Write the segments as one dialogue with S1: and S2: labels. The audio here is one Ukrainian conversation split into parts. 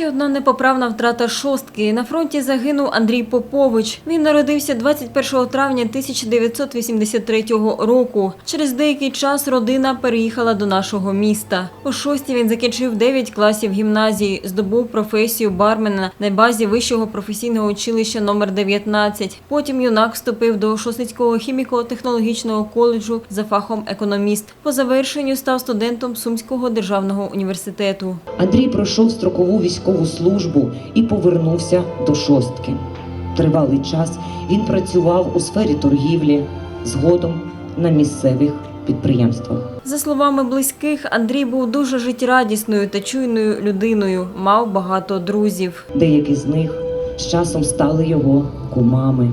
S1: Ще одна непоправна втрата шостки. На фронті загинув Андрій Попович. Він народився 21 травня 1983 року. Через деякий час родина переїхала до нашого міста. У шостій він закінчив 9 класів гімназії, здобув професію бармена на базі вищого професійного училища номер 19. Потім юнак вступив до Шосницького хіміко-технологічного коледжу за фахом економіст. По завершенню став студентом Сумського державного університету.
S2: Андрій пройшов строкову військову службу і повернувся до шостки. Тривалий час він працював у сфері торгівлі, згодом на місцевих підприємствах.
S1: За словами близьких, Андрій був дуже життєрадісною та чуйною людиною, мав багато друзів.
S2: Деякі з них з часом стали його кумами.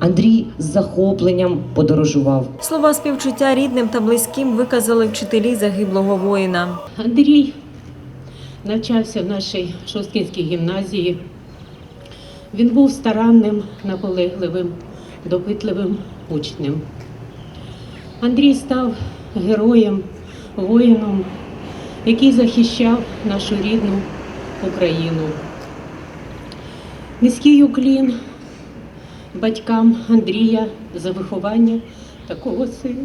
S2: Андрій з захопленням подорожував.
S1: Слова співчуття рідним та близьким виказали вчителі загиблого воїна.
S3: Андрій навчався в нашій Шосткінській гімназії. Він був старанним, наполегливим, допитливим учнем. Андрій став героєм, воїном, який захищав нашу рідну Україну. Низький уклін батькам Андрія за виховання такого сина.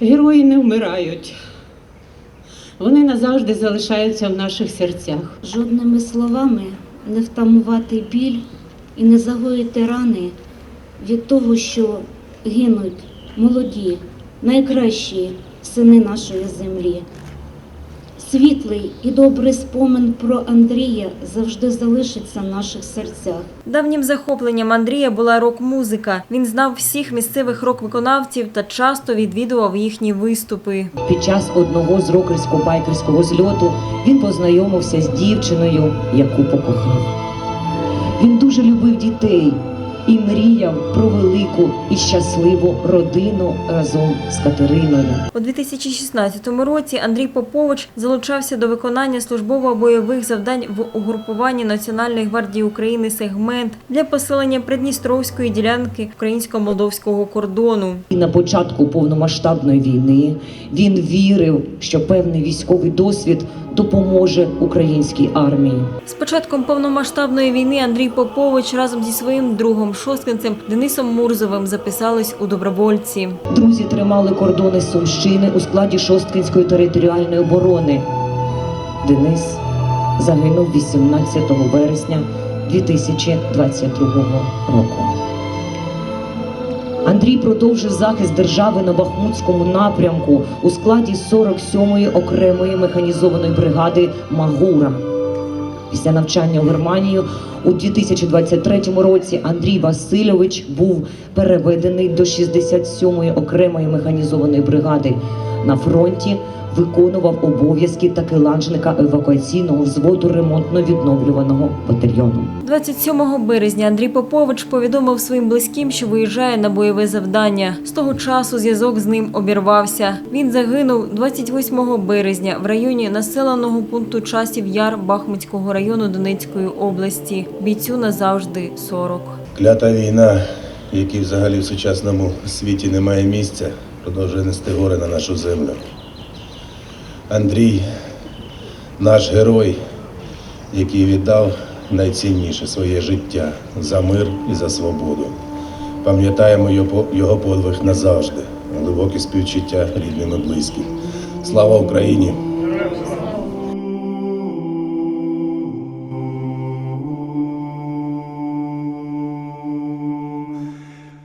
S3: Герої не вмирають. Вони назавжди залишаються в наших серцях.
S4: Жодними словами не втамувати біль і не загоїти рани від того, що гинуть молоді, найкращі сини нашої землі. Світлий і добрий спомин про Андрія завжди залишиться в наших серцях.
S1: Давнім захопленням Андрія була рок-музика. Він знав всіх місцевих рок-виконавців та часто відвідував їхні виступи.
S2: Під час одного з рокерсько-байкерського зльоту він познайомився з дівчиною, яку покохав. Він дуже любив дітей і мріяв про велику і щасливу родину разом з Катериною.
S1: У 2016 році Андрій Попович залучався до виконання службово-бойових завдань в угрупуванні Національної гвардії України сегмент для посилення придністровської ділянки українсько-молдовського кордону.
S2: І на початку повномасштабної війни він вірив, що певний військовий досвід допоможе українській армії.
S1: З початком повномасштабної війни Андрій Попович разом зі своїм другом шосткинцем Денисом Мурзовим записались у добровольці.
S2: Друзі тримали кордони Сумщини у складі Шосткинської територіальної оборони. Денис загинув 18 вересня 2022 року. Андрій продовжив захист держави на Бахмутському напрямку у складі 47-ї окремої механізованої бригади Магура. Після навчання в Германію у 2023 році Андрій Васильович був переведений до 67-ї окремої механізованої бригади на фронті. Виконував обов'язки такеланжника евакуаційного взводу ремонтно-відновлюваного батальйону.
S1: 27 березня Андрій Попович повідомив своїм близьким, що виїжджає на бойове завдання. З того часу зв'язок з ним обірвався. Він загинув 28 березня в районі населеного пункту часів Яр Бахмутського району Донецької області. Бійцю назавжди 40.
S5: Клята війна, якій взагалі в сучасному світі немає місця, продовжує нести гори на нашу землю. Андрій, наш герой, який віддав найцінніше своє життя за мир і за свободу. Пам'ятаємо його подвиг назавжди, глибоке співчуття рідним і близьким. Слава Україні!